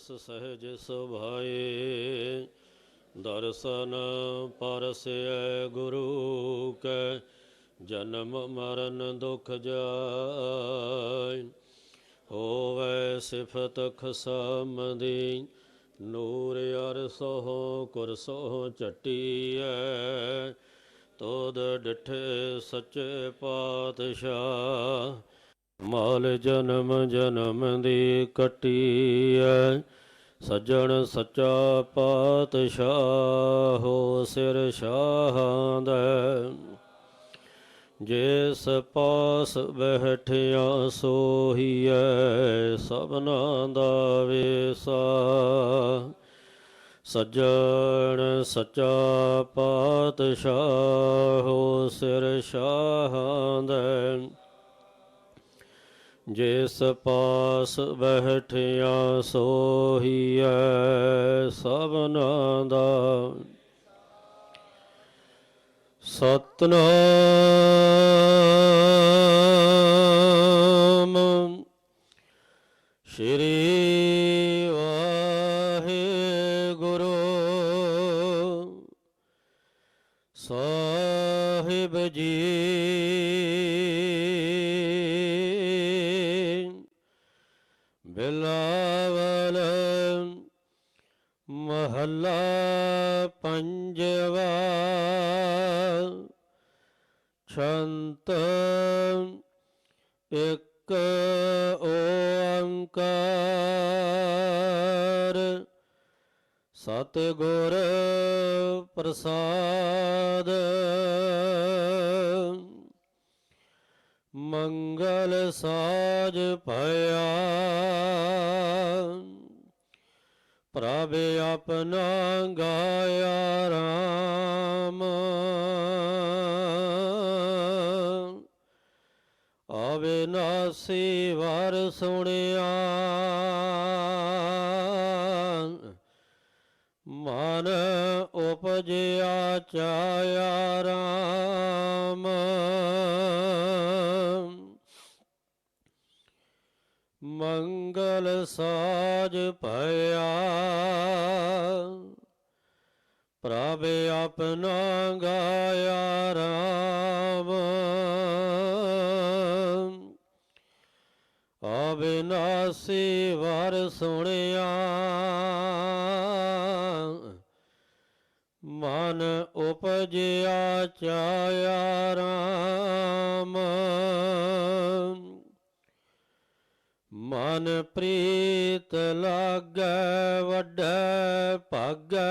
ਤਿਸ ਸਹਿਜ ਸੁਭਾਏ, ਦਰਸ਼ਨ ਪਰਸੈ ਗੁਰੂ ਕੈ, ਜਨਮ ਮਰਨ ਦੁਖ ਜਾਇ, ਹੋਵੇ ਸਿਫਤ ਖਸਮਦੀ ਨੂਰ ਅਰਸੋ ਕੁਰਸੋ ਚਟੀਐ ਤੋਦ ਡਿਠੇ ਸੱਚੇ ਪਾਤਸ਼ਾਹ ਮਾਲ ਜਨਮ ਜਨਮ ਦੀ ਕਟੀ ਕਟੀਐ, ਸੱਜਣ ਸੱਚਾ ਪਾਤਸ਼ਾਹ ਹੋ ਸਿਰ ਸ਼ਾਹਾਂ ਦਾ। ਜਿਸ ਪਾਸ ਬਹਿਠਿਆ ਸੋਹੀਐ, ਸਭਨਾ ਦਾ ਵੇਸਾ। ਸੱਜਣ ਸੱਚਾ ਪਾਤਸ਼ਾਹ ਹੋ ਸਿਰ ਸ਼ਾਹਾਂ ਦਾ। ਜਿਸ ਪਾਸ ਬਹਿਠਿਆ ਸੋਹੀਐ ਸਭਨਾ ਦਾ। ਸਤਨਾਮ ਬਿਲਾਵਲ ਮਹੱਲਾ ਪੰਜਵਾ ਛੰਤ ਇੱਕ ਓੰਕਾਰ ਸਤਿਗੁਰ ਪ੍ਰਸਾਦ ਮੰਗਲ ਸਾਜ ਭਇਆ। ਪ੍ਰਭ ਆਪਣਾ ਗਾਇਆ ਰਾਮ। ਅਵਿਨਾਸੀ ਵਰ ਸੁਣਿਆ ਮਨ ਉਪਜਿਆ ਚਾਇਆ ਰਾਮ। ਮੰਗਲ ਸਾਜ ਭਇਆ ਪ੍ਰਭ ਆਪਣਾ ਗਾਇਆ ਰਾਮ। ਅਬਿਨਾਸੀ ਵਰ ਸੁਣਿਆ ਮਨ ਉਪਜਿਆ ਚਾਇਆ ਰਾਮ। ਮਨ ਪ੍ਰੀਤ ਲਾਗੈ ਵੱਡੈ ਭਾਗੈ।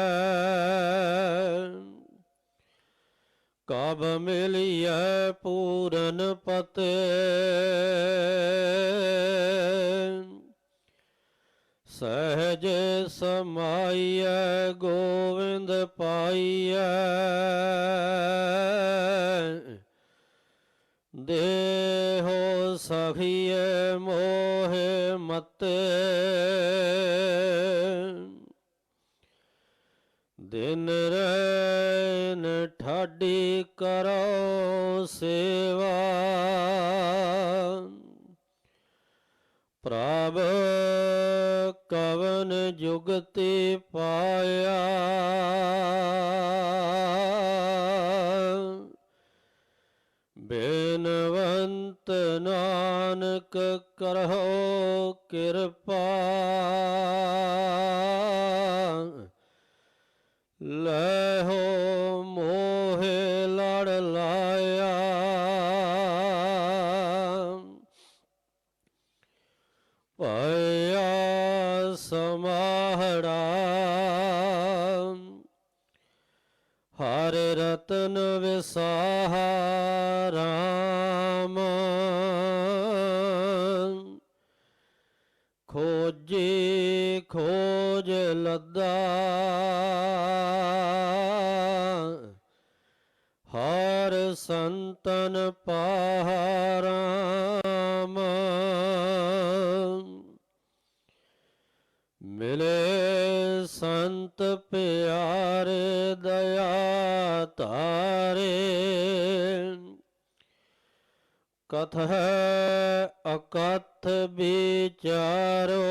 ਕਬ ਮਿਲਿਐ ਪੂਰਨ ਪਤੇ। ਸਹਜ ਸਮਾਈਐ ਗੋਵਿੰਦ ਪਾਈਐ। ਦੇਹੋ ਸਖੀਏ ਮੋਹਿ ਮਤੇ। ਦਿਨ ਰੈਨ ਠਾਡੀ ਕਰੋ ਸੇਵਾ। ਪ੍ਰਭ ਕਵਨ ਜੁਗਤੀ ਪਾਇਆ। ਬੇਨਵੰਤ ਨਾਨਕ ਕਰਹੋ ਕਿਰਪਾ। ਲੈ ਹੋ ਸਮਾਹੜਾ ਹਰ ਰਤਨ ਵਿਸਾਹਾ ਰਾਮ। ਖੋਜੀ ਖੋਜ ਲੱਦਾ। ਹਰ ਸੰਤਨ ਪਾਰਾਮ ਮਿਲੇ ਸੰਤ ਪਿਆਰੇ, ਦਇਆ ਤਾਰੇ ਕਥ ਹੈ ਅਕਥ ਵਿਚਾਰੋ।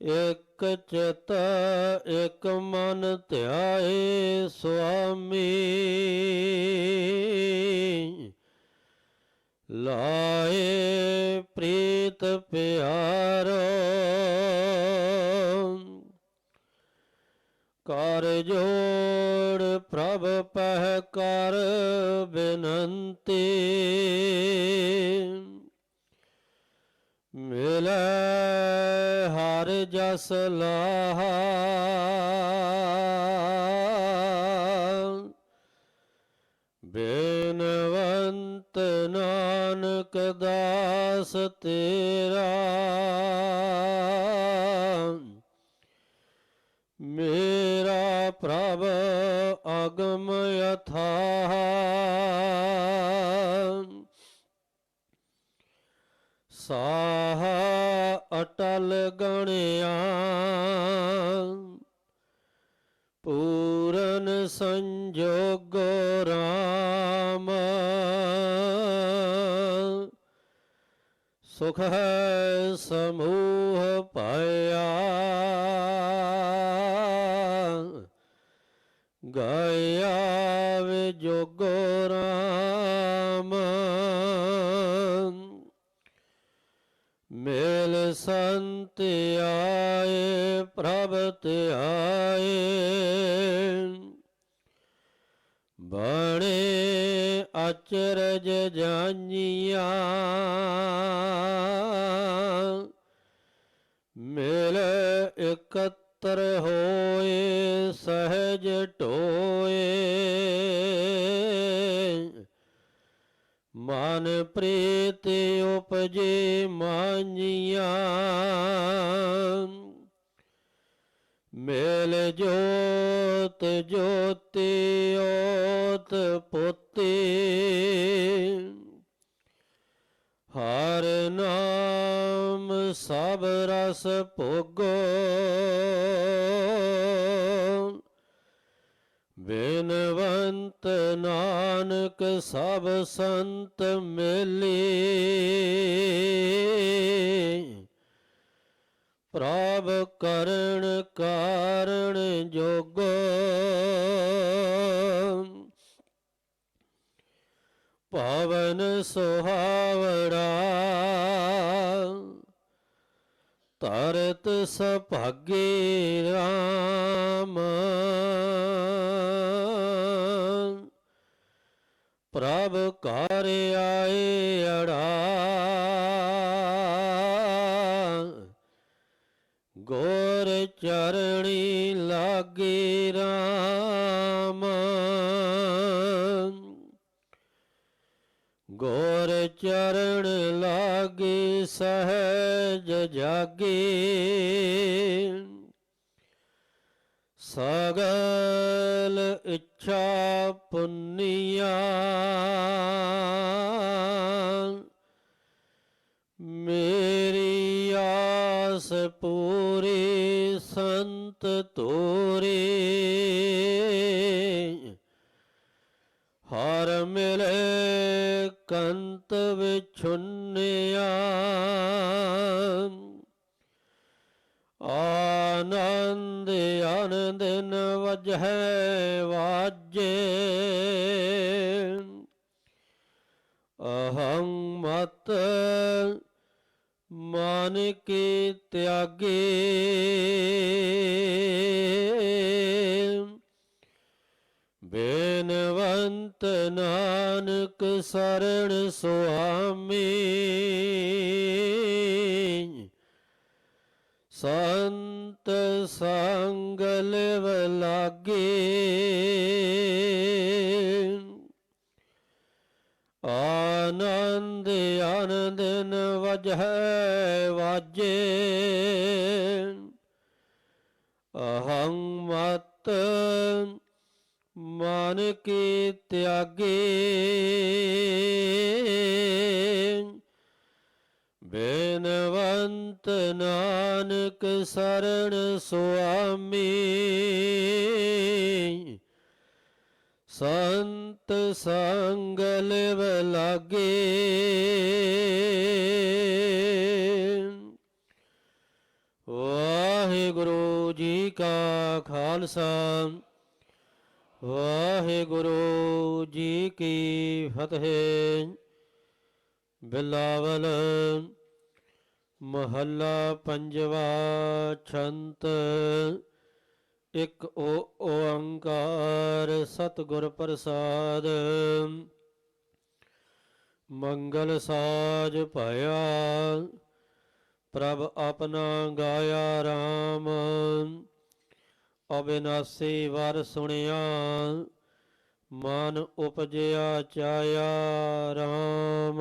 ਇਕ ਚਿਤ ਇਕ ਮਨ ਧਿਆਏ ਸੁਆਮੀ। ਲਾਏ ਪ੍ਰੀਤ ਪਿਆਰੋ ਕਰ ਜੋੜ ਪ੍ਰਭ ਪਹਿ ਕਰ ਬੇਨੰਤੀ। ਮਿਲੈ ਹਰ ਜਸ ਲਾਹਾ। ਬੇਨਵੰਤ ਨਾਨਕ ਦਾਸ ਤੇਰਾ ਮੇਰਾ ਪ੍ਰਭ ਅਗਮ ਯਥਾ ਸਾਹ ਅਟਲ ਗਣਿਆ ਸੁਖ ਹੈ ਸਮੂਹ ਪਾਇਆ। ਗਾਇਆ ਵਿਜੋਗ ਰਾਮ। ਮੇਲ ਸੰਤ ਆਏ ਪ੍ਰਭ ਧਿਆਏ। ਬਣੇ ਅਚਰਜ ਜਾਨੀਆਂ ਮਿਲ ਇਕੱਤਰ ਹੋਏ ਸਹਿਜ ਢੋਏ ਮਨ ਪ੍ਰੀਤ ਉਪਜੇ ਮਾਨੀਆਂ ਮੇਲ ਜੋਤ ਜੋਤੀ ਓਤ ਪੋਤੀ। ਹਰ ਨਾਮ ਸਭ ਰਸ ਭੋਗੋ। ਬੇਨਵੰਤ ਨਾਨਕ ਸਭ ਸੰਤ ਮਿਲੀ। ਪ੍ਰਭ ਕਰਣ ਕਾਰਣ ਜੋਗੋ। ਪਵਨ ਸੁਹਾਵੜਾ ਤਰਤ ਸੁਭਾਗੇ ਰਾਮ। ਪ੍ਰਭ ਘਰ ਆਏ ਅੜਾ ਗੋਰ ਚਰਣੀ ਲਾਗੇ ਰਾਮ। ਗੋਰ ਚਰਨ ਲਾਗੇ ਸਹਿਜ ਜਾਗੇ। ਸਗਲ ਇੱਛਾ ਪੁੰਨੀਆਂ। ਮੇਰੀ ਆਸ ਪੂ ਸੰਤ ਤੋਰੇ। ਹਰ ਮਿਲੇ ਕੰਤ ਵਿਛੁੰਨਿਆ। ਆਨੰਦ ਆਨੰਦਨ ਵਜਹਿ ਵਾਜੇ। ਅਹੰ ਮਤ ਮਨ ਕੀ ਤਿਆਗੇ। ਬੇਨਵੰਤ ਨਾਨਕ ਸਰਣ ਸੁਆਮੀ। ਸੰਤ ਸੰਗ ਲਿਵ ਲਾਗੇ ਵਜਹਿ ਵਾਜੇ। ਅਹੰ ਮਤ ਮਨ ਕੀ ਤਿਆਗੇ। ਬੇਨਵੰਤ ਨਾਨਕ ਸਰਣ ਸੁਆਮੀ। ਸੰਤ ਸੰਗ ਲਿਵ ਲਾਗੇ ਵਾਹਿਗੁਰੂ ਜੀ ਕਾ ਖਾਲਸਾ। ਵਾਹਿਗੁਰੂ ਜੀ ਕੀ ਫਤਿਹ। ਬਿਲਾਵਲ ਮਹੱਲਾ ਪੰਜਵਾ ਛੰਤ। ਇੱਕ ਓ ਓੰਕਾਰ ਸਤਿਗੁਰ ਪ੍ਰਸਾਦ। ਮੰਗਲ ਸਾਜ ਭਇਆ। ਪ੍ਰਭ ਆਪਣਾ ਗਾਇਆ RAM ਅਬਿਨਾਸੀ ਵਰ ਸੁਣਿਆ ਮਨ ਉਪਜਿਆ ਚਾਇਆ RAM